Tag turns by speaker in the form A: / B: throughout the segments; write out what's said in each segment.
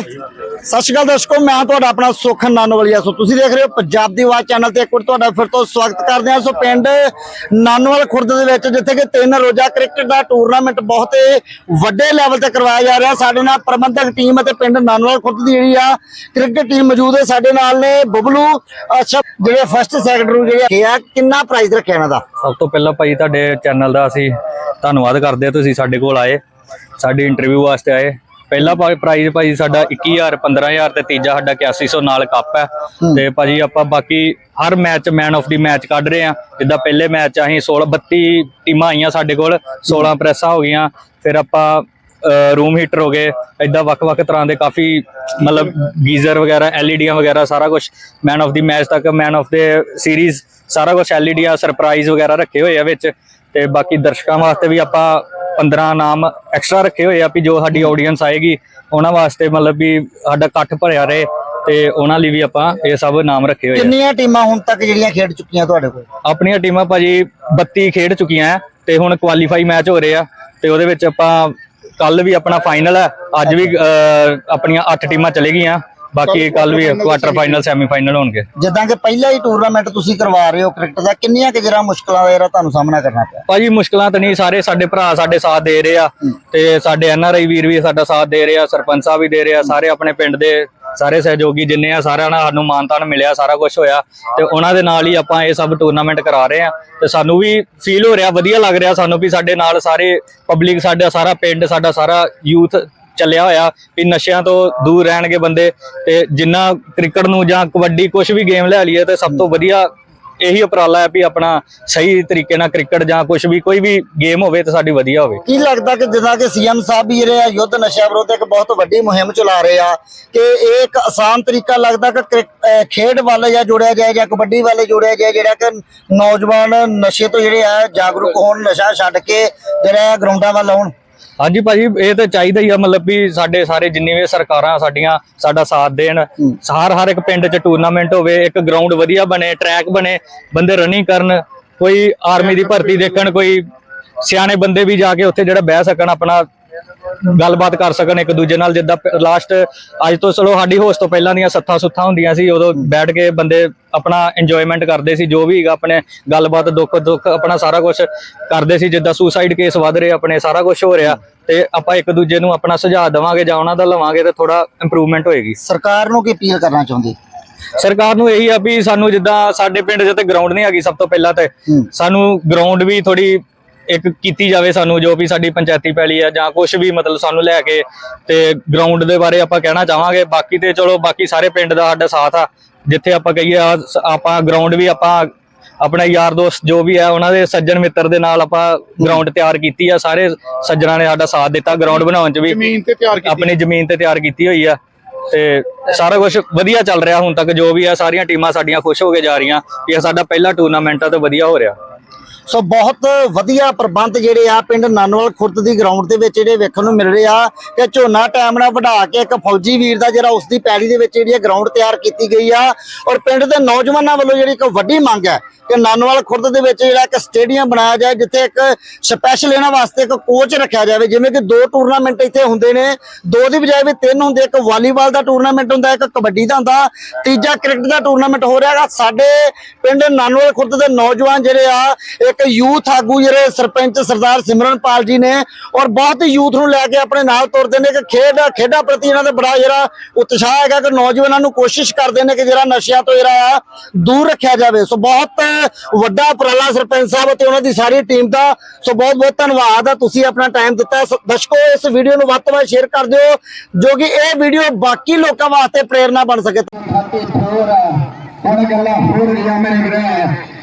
A: ਸਤਿ ਸ਼੍ਰੀ ਅਕਾਲ ਦਰਸ਼ਕੋ, ਮੈਂ ਤੁਹਾਡਾ ਆਪਣਾ ਸੁਖ ਨਾਨੋਵਾਲੀਆ। ਸੋ ਤੁਸੀਂ ਦੇਖ ਰਹੇ ਹੋ ਪੰਜਾਬ ਦੀ ਆਵਾਜ਼ ਚੈਨਲ ਤੇ ਇੱਕ ਵਾਰ ਤੁਹਾਡਾ ਫਿਰ ਤੋਂ ਸਵਾਗਤ ਕਰਦੇ ਹਾਂ। ਸੋ ਪਿੰਡ ਨਾਨੋਵਾਲ ਖੁਰਦ ਦੇ ਵਿੱਚ, ਜਿੱਥੇ ਕਿ ਤਿੰਨ ਰੋਜ਼ਾ ਕ੍ਰਿਕਟ ਦਾ ਟੂਰਨਾਮੈਂਟ ਬਹੁਤ ਵੱਡੇ ਲੈਵਲ ਤੇ ਕਰਵਾਇਆ ਜਾ ਰਿਹਾ। ਸਾਡੇ ਨਾਲ ਪ੍ਰਬੰਧਕ ਟੀਮ ਅਤੇ ਪਿੰਡ ਨਾਨੋਵਾਲ ਖੁਰਦ ਦੀ ਜਿਹੜੀ ਆ, ਕ੍ਰਿਕਟ ਟੀਮ ਮੌਜੂਦ ਹੈ। ਸਾਡੇ ਨਾਲ ਨੇ ਬਬਲੂ, ਅੱਛਾ, ਜਿਹੜੇ ਫਸਟ ਸੈਕਟਰੀ ਜਿਹੜੇ ਹੈਗੇ ਕਿੰਨਾ ਪ੍ਰਾਈਜ਼ ਰੱਖਿਆ ਇਹਨਾਂ ਦਾ?
B: ਸਭ ਤੋਂ ਪਹਿਲਾਂ ਭਾਈ ਤੁਹਾਡੇ ਚੈਨਲ ਦਾ ਅਸੀਂ ਧੰਨਵਾਦ ਕਰਦੇ ਹਾਂ। ਤੁਸੀਂ ਸਾਡੇ ਕੋਲ ਆਏ, ਸਾਡੀ ਇੰਟਰਵਿਊ ਵਾਸਤੇ ਆਏ। ਪਹਿਲਾ ਪ੍ਰਾਈਜ਼ ਭਾਈ ਸਾਡਾ 21000 15000 ਤੇ ਤੀਜਾ ਸਾਡਾ 8100 ਨਾਲ ਕੱਪ ਹੈ। ਤੇ ਭਾਜੀ ਆਪਾਂ ਬਾਕੀ ਹਰ match man of the match ਕੱਢ ਰਹੇ ਆ ਜਿੱਦਾਂ ਪਹਿਲੇ ਮੈਚ ਅਸੀਂ 16 32 ਟੀਮਾਂ ਆਈਆਂ ਸਾਡੇ ਕੋਲ 16 ਪ੍ਰੈਸਾਂ ਹੋ ਗਈਆਂ। ਫਿਰ ਆਪਾਂ ਰੂਮ ਹੀਟਰ ਹੋ ਗਏ। ਇਦਾਂ ਵੱਖ-ਵੱਖ ਤਰ੍ਹਾਂ ਦੇ ਕਾਫੀ ਮਤਲਬ ਗੀਜ਼ਰ ਵਗੈਰਾ ਐਲਈਡੀਆਂ ਵਗੈਰਾ ਸਾਰਾ ਕੁਝ ਮੈਨ ਆਫ ਦੀ ਮੈਚ ਤੱਕ ਮੈਨ ਆਫ ਦੇ ਸੀਰੀਜ਼ ਸਾਰਾ ਕੁਝ ਐਲਈਡੀਆਂ ਸਰਪ੍ਰਾਈਜ਼ ਵਗੈਰਾ ਰੱਖੇ ਹੋਏ ਆ ਵਿੱਚ। ਤੇ ਬਾਕੀ ਦਰਸ਼ਕਾਂ ਵਾਸਤੇ ਵੀ ਆਪਾਂ 15 ਨਾਮ ਐਕਸਟਰਾ ਰੱਖੇ ਹੋਏ ਆ ਵੀ ਜੋ ਸਾਡੀ ਆਡੀਅנס ਆਏਗੀ ਉਹਨਾਂ ਵਾਸਤੇ ਮਤਲਬ ਵੀ ਸਾਡਾ ਇਕੱਠ ਭਰਿਆ ਰਹੇ ਤੇ ਉਹਨਾਂ ਲਈ ਵੀ ਆਪਾਂ ਇਹ ਸਭ ਨਾਮ ਰੱਖੇ ਹੋਏ ਆ।
A: ਕਿੰਨੀਆਂ ਟੀਮਾਂ ਹੁਣ ਤੱਕ ਜਿਹੜੀਆਂ ਖੇਡ ਚੁੱਕੀਆਂ ਤੁਹਾਡੇ ਕੋਲ?
B: ਆਪਣੀਆਂ ਟੀਮਾਂ ਭਾਜੀ 32 ਖੇਡ ਚੁੱਕੀਆਂ ਤੇ ਹੁਣ ਕੁਆਲੀਫਾਈ ਮੈਚ ਹੋ ਰਹੇ ਆ ਤੇ ਉਹਦੇ ਵਿੱਚ ਆਪਾਂ ਕੱਲ ਵੀ ਆਪਣਾ ਫਾਈਨਲ ਹੈ ਅੱਜ ਵੀ ਆਪਣੀਆਂ 8 ਟੀਮਾਂ ਚਲੇ ਗਈਆਂ। ਬਾਕੀ ਕੱਲ ਵੀ ਕੁਆਟਰ ਫਾਈਨਲ ਸੈਮੀ ਫਾਈਨਲ ਹੋਣਗੇ।
A: ਜਿੱਦਾਂ ਕਿ ਪਹਿਲਾ ਹੀ ਟੂਰਨਾਮੈਂਟ ਤੁਸੀਂ ਕਰਵਾ ਰਹੇ ਹੋ ਕ੍ਰਿਕਟ ਦਾ ਕਿੰਨੀਆਂ ਕਿ ਜਿਹੜਾ ਮੁਸ਼ਕਲਾਂ ਦਾ ਜਿਹੜਾ ਤੁਹਾਨੂੰ ਸਾਹਮਣਾ ਕਰਨਾ ਪਿਆ?
B: ਭਾਜੀ ਮੁਸ਼ਕਲਾਂ ਤਾਂ ਨਹੀਂ ਸਾਰੇ ਸਾਡੇ ਭਰਾ ਸਾਡੇ ਸਾਥ ਦੇ ਰਹੇ ਆ ਤੇ ਸਾਡੇ ਐਨਆਰਆਈ ਵੀਰ ਵੀ ਸਾਡਾ ਸਾਥ ਦੇ ਰਹੇ ਆ ਸਰਪੰਚ ਸਾਹਿਬ ਵੀ ਦੇ ਰਹੇ ਆ ਸਾਰੇ ਆਪਣੇ ਪਿੰਡ ਦੇ ਸਾਰੇ ਸਹਿਯੋਗੀ ਜਿੰਨੇ ਆ ਸਾਰਿਆਂ ਨਾਲ ਸਾਨੂੰ ਮਾਨਤਾਨ ਮਿਲਿਆ ਸਾਰਾ ਕੁਝ ਹੋਇਆ ਤੇ ਉਹਨਾਂ ਦੇ ਨਾਲ ਹੀ ਆਪਾਂ ਇਹ ਸਭ ਟੂਰਨਾਮੈਂਟ ਕਰਾ ਰਹੇ ਆ ਤੇ ਸਾਨੂੰ ਵੀ ਫੀਲ ਹੋ ਰਿਹਾ ਵਧੀਆ ਲੱਗ ਰਿਹਾ ਸਾਨੂੰ ਵੀ ਸਾਡੇ ਨਾਲ ਸਾਰੇ ਪਬਲਿਕ ਸਾਡਾ ਸਾਰਾ ਪਿੰਡ ਸਾਡਾ ਸਾਰਾ ਯੂਥ ਚੱਲਿਆ ਹੋਇਆ ਵੀ ਨਸ਼ਿਆਂ ਤੋਂ ਦੂਰ ਰਹਿਣਗੇ ਬੰਦੇ ਤੇ ਜਿੰਨਾ ਕ੍ਰਿਕਟ ਨੂੰ ਜਾਂ ਕਬੱਡੀ ਕੁਝ ਵੀ ਗੇਮ ਲੈ ਲਈਏ ਤੇ ਸਭ ਤੋਂ ਵਧੀਆ ਇਹੀ ਉਪਰਾਲਾ ਹੈ ਵੀ ਆਪਣਾ ਸਹੀ ਤਰੀਕੇ ਨਾਲ ਕ੍ਰਿਕਟ ਜਾਂ ਕੁਝ ਵੀ ਕੋਈ ਵੀ ਗੇਮ ਹੋਵੇ ਤੇ ਸਾਡੀ ਵਧੀਆ ਹੋਵੇ।
A: ਕੀ ਲੱਗਦਾ ਕਿ ਜਿੱਦਾਂ ਕਿ ਸੀਐਮ ਸਾਹਿਬ ਵੀ ਜਿਹੜੇ ਆ ਯੁੱਧ ਨਸ਼ਾ ਵਿਰੋਧ ਇੱਕ ਬਹੁਤ ਵੱਡੀ ਮੁਹਿੰਮ ਚਲਾ ਰਹੇ ਆ, ਕਿ ਇਹ ਇੱਕ ਆਸਾਨ ਤਰੀਕਾ ਲੱਗਦਾ ਕਿ ਕ੍ਰਿਕ- ਖੇਡ ਵੱਲ ਜਾਂ ਜੋੜਿਆ ਜਾਏ ਜਾਂ ਕਬੱਡੀ ਵੱਲ ਜੋੜਿਆ ਜਾਏ, ਜਿਹੜਾ ਕਿ ਨੌਜਵਾਨ ਨਸ਼ੇ ਤੋਂ ਜਿਹੜੇ ਆ ਜਾਗਰੂਕ ਹੋਣ, ਨਸ਼ਾ ਛੱਡ ਕੇ ਜਿਹੜਾ ਗਰਾਊਂਡਾਂ ਵੱਲ ਆਉਣ?
B: ਹਾਂਜੀ ਭਾਜੀ ਇਹ ਤਾਂ ਚਾਹੀਦਾ ਹੀ ਆ ਮਤਲਬ ਵੀ ਸਾਡੇ ਸਾਰੇ ਜਿੰਨੀ ਵੀ ਸਰਕਾਰਾਂ ਸਾਡੀਆਂ ਸਾਡਾ ਸਾਥ ਦੇਣ ਹਰ ਹਰ ਇੱਕ ਪਿੰਡ 'ਚ ਟੂਰਨਾਮੈਂਟ ਹੋਵੇ ਇੱਕ ਗਰਾਊਂਡ ਵਧੀਆ ਬਣੇ ਟਰੈਕ ਬਣੇ ਬੰਦੇ ਰਨਿੰਗ ਕਰਨ ਕੋਈ ਆਰਮੀ ਦੀ ਭਰਤੀ ਦੇਖਣ ਕੋਈ ਸਿਆਣੇ ਬੰਦੇ ਵੀ ਜਾ ਕੇ ਉੱਥੇ ਜਿਹੜਾ ਬਹਿ ਸਕਣ ਆਪਣਾ ਗੱਲਬਾਤ ਕਰ ਸਕਣ ਇੱਕ ਦੂਜੇ ਨਾਲ ਜਿੱਦਾਂ ਲਾਸਟ ਅੱਜ ਤੋਂ ਚਲੋ ਸਾਡੀ ਹੋਸ ਤੋਂ ਪਹਿਲਾਂ ਦੀਆਂ ਸੱਥਾਂ ਸੁੱਥਾਂ ਹੁੰਦੀਆਂ ਸੀ ਉਦੋਂ ਬੈਠ ਕੇ ਬੰਦੇ ਆਪਣਾ ਇੰਜੋਇਮੈਂਟ ਕਰਦੇ ਸੀ ਜੋ ਵੀ ਹੈਗਾ ਆਪਣੇ ਗੱਲਬਾਤ ਦੁੱਖ ਦੁੱਖ ਆਪਣਾ ਸਾਰਾ ਕੁਝ ਕਰਦੇ ਸੀ ਜਿੱਦਾਂ ਸੁਸਾਈਡ ਕੇਸ ਵੱਧ ਰਹੇ ਆਪਣੇ ਸਾਰਾ ਕੁਝ ਹੋ ਰਿਹਾ ਤੇ ਆਪਾਂ ਇੱਕ ਦੂਜੇ ਨੂੰ ਆਪਣਾ ਸੁਝਾਅ ਦੇਵਾਂਗੇ ਜਾਂ ਉਹਨਾਂ ਦਾ ਲਵਾਂਗੇ ਤੇ ਥੋੜਾ ਇੰਪਰੂਵਮੈਂਟ ਹੋਏਗੀ।
A: ਸਰਕਾਰ ਨੂੰ ਕੀ ਅਪੀਲ ਕਰਨਾ ਚਾਹੁੰਦੀ?
B: ਸਰਕਾਰ ਨੂੰ ਇਹੀ ਆ ਵੀ ਸਾਨੂੰ ਜਿੱਦਾਂ ਸਾਡੇ ਪਿੰਡ 'ਚ ਤੇ ਗਰਾਊਂਡ ਨਹੀਂ ਹੈਗੀ ਸਭ ਤੋਂ ਪਹਿਲਾਂ ਤੇ ਸਾਨੂੰ ਗਰਾਊਂਡ ਵੀ ਥੋੜੀ ਇੱਕ ਕੀਤੀ ਜਾਵੇ ਸਾਨੂੰ ਜੋ ਵੀ ਸਾਡੀ ਪੰਚਾਇਤੀ ਪੈਲੀ ਆ ਜਾਂ ਕੁਝ ਵੀ ਮਤਲਬ ਸਾਨੂੰ ਲੈ ਕੇ ਤੇ ਗਰਾਊਂਡ ਦੇ ਬਾਰੇ ਆਪਾਂ ਕਹਿਣਾ ਚਾਹਾਂਗੇ। ਬਾਕੀ ਤੇ ਚਲੋ ਬਾਕੀ ਸਾਰੇ ਪਿੰਡ ਦਾ ਸਾਡਾ ਸਾਥ ਆ। ਜਿੱਥੇ ਆਪਾਂ ਕਹੀਏ ਆਪਾਂ ਗਰਾਊਂਡ ਵੀ ਆਪਾਂ ਆਪਣੇ ਯਾਰ ਦੋਸਤ ਜੋ ਵੀ ਆ ਉਹਨਾਂ ਦੇ ਸੱਜਣ ਮਿੱਤਰ ਦੇ ਨਾਲ ਆਪਾਂ ਗਰਾਊਂਡ ਤਿਆਰ ਕੀਤੀ ਆ। ਸਾਰੇ ਸੱਜਣਾਂ ਨੇ ਸਾਡਾ ਸਾਥ ਦਿੱਤਾ ਗਰਾਊਂਡ ਬਣਾਉਣ 'ਚ ਵੀ।
C: ਜ਼ਮੀਨ ਤੇ ਤਿਆਰ ਕੀਤੀ।
B: ਆਪਣੀ ਜ਼ਮੀਨ ਤੇ ਤਿਆਰ ਕੀਤੀ ਹੋਈ ਆ। ਤੇ ਸਾਰਾ ਕੁਝ ਵਧੀਆ ਚੱਲ ਰਿਹਾ ਹੁਣ ਤੱਕ। ਜੋ ਵੀ ਆ ਸਾਰੀਆਂ ਟੀਮਾਂ ਸਾਡੀਆਂ ਖੁਸ਼ ਹੋ ਕੇ ਜਾ ਰਹੀਆਂ ਇਹ ਸਾਡਾ ਪਹਿਲਾ ਟੂਰਨਾਮੈਂਟ ਆ ਤੇ ਵਧੀਆ ਹੋ ਰਿਹਾ।
A: ਸੋ ਬਹੁਤ ਵਧੀਆ ਪ੍ਰਬੰਧ ਜਿਹੜੇ ਆ ਪਿੰਡ ਨਾਨੋਵਾਲ ਖੁਰਦ ਦੀ ਗਰਾਊਂਡ ਦੇ ਵਿੱਚ ਜਿਹੜੇ ਵੇਖਣ ਨੂੰ ਮਿਲ ਰਹੇ ਆ ਕਿ ਝੋਨਾ ਟਾਈਮ ਨਾਲ ਵਧਾ ਕੇ ਇੱਕ ਫੌਜੀ ਵੀਰ ਦਾ ਜਿਹੜਾ ਉਸ ਦੀ ਪੈਲੀ ਦੇ ਵਿੱਚ ਜਿਹੜੀ ਗਰਾਊਂਡ ਤਿਆਰ ਕੀਤੀ ਗਈ ਆ। ਔਰ ਪਿੰਡ ਦੇ ਨੌਜਵਾਨਾਂ ਵੱਲੋਂ ਜਿਹੜੀ ਇੱਕ ਵੱਡੀ ਮੰਗ ਹੈ ਕਿ ਨਾਨੋਵਾਲ ਖੁਰਦ ਦੇ ਵਿੱਚ ਜਿਹੜਾ ਇੱਕ ਸਟੇਡੀਅਮ ਬਣਾਇਆ ਜਾਏ, ਜਿੱਥੇ ਇੱਕ ਸਪੈਸ਼ਲ ਇਹਨਾਂ ਵਾਸਤੇ ਇੱਕ ਕੋਚ ਰੱਖਿਆ ਜਾਵੇ। ਜਿਵੇਂ ਕਿ ਦੋ ਟੂਰਨਾਮੈਂਟ ਇੱਥੇ ਹੁੰਦੇ ਨੇ। ਦੋ ਦੀ ਬਜਾਏ ਵੀ ਤਿੰਨ ਹੁੰਦੇ। ਇੱਕ ਵਾਲੀਬਾਲ ਦਾ ਟੂਰਨਾਮੈਂਟ ਹੁੰਦਾ, ਇੱਕ ਕਬੱਡੀ ਦਾ ਹੁੰਦਾ। ਤੀਜਾ ਕ੍ਰਿਕਟ ਦਾ ਟੂਰਨਾਮੈਂਟ ਹੋ ਰਿਹਾ ਹੈਗਾ। ਸਾਡੇ ਪਿੰਡ ਨਾਨੋਵਾਲ ਖੁਰਦ ਦੇ ਨੌਜਵਾਨ ਜਿਹੜੇ ਆ ਇੱਕ ਯੂਥ ਆਗੂ ਜਿਹੜੇ ਸਰਪੰਚ ਸਰਦਾਰ ਸਿਮਰਨਪਾਲ ਜੀ ਨੇ ਔਰ ਬਹੁਤ ਹੀ ਯੂਥ ਨੂੰ ਲੈ ਕੇ ਆਪਣੇ ਨਾਲ ਤੁਰਦੇ ਨੇ ਕਿ ਖੇਡ, ਖੇਡਾਂ ਪ੍ਰਤੀ ਇਹਨਾਂ ਦਾ ਬੜਾ ਜਿਹੜਾ ਉਤਸ਼ਾਹ ਹੈਗਾ ਕਿ ਨੌਜਵਾਨਾਂ ਨੂੰ ਕੋਸ਼ਿਸ਼ ਕਰਦੇ ਨੇ ਕਿ ਜਿਹੜਾ ਨਸ਼ਿਆਂ ਤੋਂ ਜਿਹੜਾ ਆ ਦੂਰ ਰੱਖਿਆ ਜਾਵੇ। ਸੋ ਬਹੁਤ ਵੱਡਾ ਉਪਰਾਲਾ ਸਰਪੰਚ ਸਾਹਿਬ ਅਤੇ ਉਹਨਾਂ ਦੀ ਸਾਰੀ ਟੀਮ ਦਾ। ਸੋ ਬਹੁਤ ਬਹੁਤ ਧੰਨਵਾਦ ਆ, ਤੁਸੀਂ ਆਪਣਾ ਟਾਈਮ ਦਿੱਤਾ। ਦਰਸ਼ਕੋ, ਇਸ ਵੀਡੀਓ ਨੂੰ ਵੱਧ ਤੋਂ ਵੱਧ ਸ਼ੇਅਰ ਕਰ ਦਿਓ, ਜੋ ਕਿ ਇਹ ਵੀਡੀਓ ਬਾਕੀ ਲੋਕਾਂ ਵਾਸਤੇ ਪ੍ਰੇਰਨਾ ਬਣ ਸਕੇ।
D: ਹੁਣ ਗੱਲਾਂ ਹੋਰ ਗਿਆ ਮੇਰੇ ਵੀਰੇ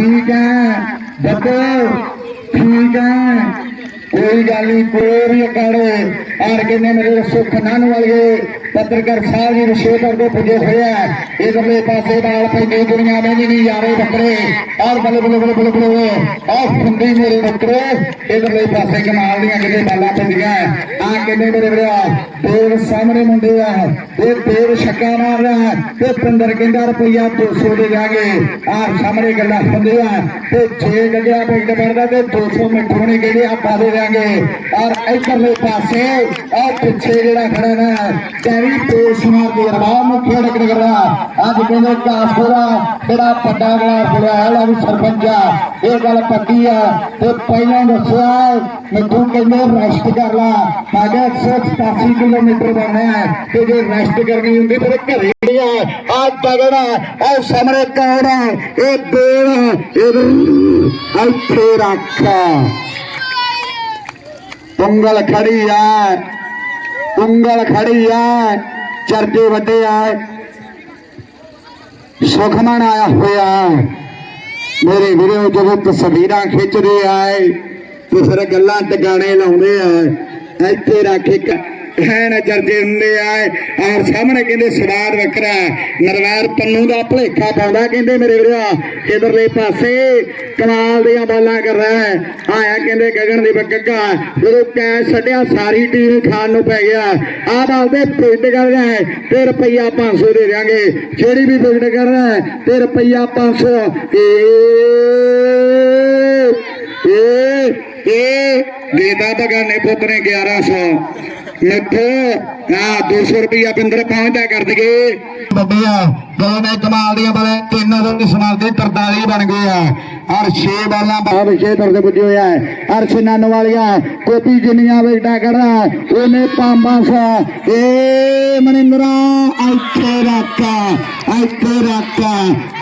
D: ಈಗ ਕੋਈ ਗੱਲ ਨਹੀਂ ਕੋਈ ਵੀ ਅਕਾੜੇ ਔਰ ਕਿੰਨੇ ਮੇਰੇ ਸੁਖ ਨਾਨ ਵਾਲੇ ਪੱਤਰਕਾਰ ਸਾਹਿਬ ਜੀ ਵਿਸ਼ੇਸ਼ਰ ਦੇ ਪੁੱਜੇ ਹੋਏ ਆ। ਇਧਰਲੇ ਪਾਸੇ ਨਾਲ ਪੈਂਦੀ ਦੁਨੀਆ ਨਹੀਂ ਨਹੀਂ ਯਾਰੇ ਬੱਕਰੇ ਔਰ ਬੱਲੇ ਬੱਲੇ ਬੱਲੇ ਬੱਲੇ ਬੱਲੇ ਔਰ ਫੁੰਦੀ ਮੇਰੇ ਬੱਕਰੇ ਇਧਰਲੇ ਪਾਸੇ ਕਮਾਲ ਦੀਆਂ ਕਿਤੇ ਬਾਲਾਂ ਪੈਂਦੀਆਂ। ਆ ਕਿੰਨੇ ਮੇਰੇ ਵੀਰਾ ਤੇਰ ਸਾਹਮਣੇ ਮੁੰਡੇ ਆ। ਇਹ ਤੇਰ ਛੱਕਾ ਮਾਰ ਰਿਹਾ ਤੇ ਪਿੰਦਰ ਕਹਿੰਦਾ ਰੁਪਈਆ 200 ਦੇ ਜਾਗੇ ਆਹ ਸਾਹਮਣੇ ਗੱਲਾਂ ਹੁੰਦੀਆਂ। ਤੇ ਛੇ ਗੱਡਿਆ ਪਿੰਡ ਪੜਦਾ ਤੇ 200 ਮਿੰਟੋਂ ਨਹੀਂ ਕਹਿੰਦੇ ਆਪਾਂ ਦੇ ਦਿਆਂਗੇ। ਔਰ ਇਧਰਲੇ ਪਾਸੇ ਆ ਪਿੱਛੇ ਜਿਹੜਾ ਖੜਾ ਨਾ ਕੈਰੀ ਪੇਸ਼ ਦੇ ਰਬਾਬ ਨੂੰ ਖੇਡ ਕੇ ਕਰਦਾ ਅੱਜ ਕਹਿੰਦੇ ਕਾਸਪੁਰਾ, ਜਿਹੜਾ ਵੱਡਾ ਗਲਾ ਫੜਿਆ ਲਾ ਵੀ ਸਰਪੰਚ ਇਹ ਗੱਲ ਪੱਕੀ ਆ। ਤੇ ਪਹਿਲਾਂ ਦੱਸਿਆ, ਮਿੱਠੂ ਕਹਿੰਦੇ ਰੈਸਟ ਕਰ ਲਾ। ਮੈਂ ਕਿਹਾ 187 ਕਿਲੋਮੀਟਰ ਬਣਿਆ ਤੇ ਜੇ ਰੈਸਟ ਕਰਨੀ ਹੁੰਦੀ ਫਿਰ ਘਰੇ ਆ। ਤਗੜਾ ਆ ਸਾਹਮਣੇ ਕੌਣ ਆ? ਇਹ ਦੇਣ ਇਹ ਇੱਥੇ ਰੱਖ। ਉਂਗਲ ਖੜੀ ਆ ਉਂਗਲ ਖੜੀ ਵੱਡੇ ਆਏ ਸੁਖਮਨ ਆਇਆ ਹੋਇਆ। ਮੇਰੇ ਵੀਰੋ, ਜਦੋਂ ਤਸਵੀਰਾਂ ਖਿੱਚਦੇ ਆਏ ਤੇ ਫਿਰ ਗੱਲਾਂ ਟਿਕਾਣੇ ਲਾਉਂਦੇ ਆਏ ਇੱਥੇ ਰੱਖ ਇੱਕ ਹੈਨ ਚਰਚੇ ਹੁੰਦੇ ਆਏ ਔਰ ਸਾਹਮਣੇ ਕਹਿੰਦੇ, ਸਵਾਦ ਵੱਖਰਾ ਨਰਵੈਰ ਪੰਨੂ ਦਾ ਭਲੇਖਾ ਪਾਉਂਦਾ ਕਹਿੰਦੇ, ਮੇਰੇ ਵੀਰੋ ਇਧਰਲੇ ਪਾਸੇ ਕਮਾਲ ਦੀਆਂ ਬਾਲਾਂ ਕਰ ਰਿਹਾ ਹੈ। ਆਇਆ ਕਹਿੰਦੇ, ਗਗਨ ਦੀ ਬੱਗਾ ਜਦੋਂ ਕੈਚ ਛੱਡਿਆ, ਸਾਰੀ ਟੀਮ ਖਾਣ ਨੂੰ ਪੈ ਗਿਆ। ਆਹ ਬਾਲ ਦੇ ਪਿੰਡ ਕਰ ਰਿਹਾ ਹੈ, ਤੇ ਰੁਪਈਆ 500 ਦੇ ਦਿਆਂਗੇ। ਜਿਹੜੀ ਵੀ ਪਿੰਡ ਕਰ ਰਿਹਾ ਹੈ, ਤੇ ਰੁਪਈਆ 500 ਏ ਏ ਏ ਦੇਦਾ ਬਗਾਨੇ ਪੁੱਤ ਨੇ 1100 ਮਿੱਠੋ ਆ 200 ਰੁਪਈਆ ਪਿੰਦਰ ਪਹੁੰਚਦਾ ਕਰ ਦਈਏ ਵੱਡੇ ਆ ਦੋ ਨੇ ਕਮਾਲ ਦੀਆਂ ਬਲੇ ਤਿੰਨ ਦੇ ਸਮਾਲ ਦੇ 43 ਬਣ ਗਏ ਆ। ਔਰ 6 ਬਾਲਾਂ ਬਾਹਰ ਵਿਸ਼ੇ ਤੌਰ ਤੇ ਪੁੱਜੇ ਹੋਇਆ ਹੈ ਅਰਸ਼ ਨੰਨ ਵਾਲੀਆ ਕੋਪੀ ਜਿੰਨੀਆਂ ਵਿਕਟਾਂ ਕਰਦਾ ਉਹਨੇ ਪਾਂਬਾਂ ਸਾ। ਏ ਮਨਿੰਦਰਾ ਇੱਥੇ ਰੱਖਾ ਇੱਥੇ ਰੱਖਾ।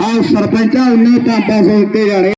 D: ਆ ਸਰਪੰਚਾ ਉਹਨੇ ਪਾਂਬਾਂ ਸੋ ਉੱਤੇ ਜਾਣੇ।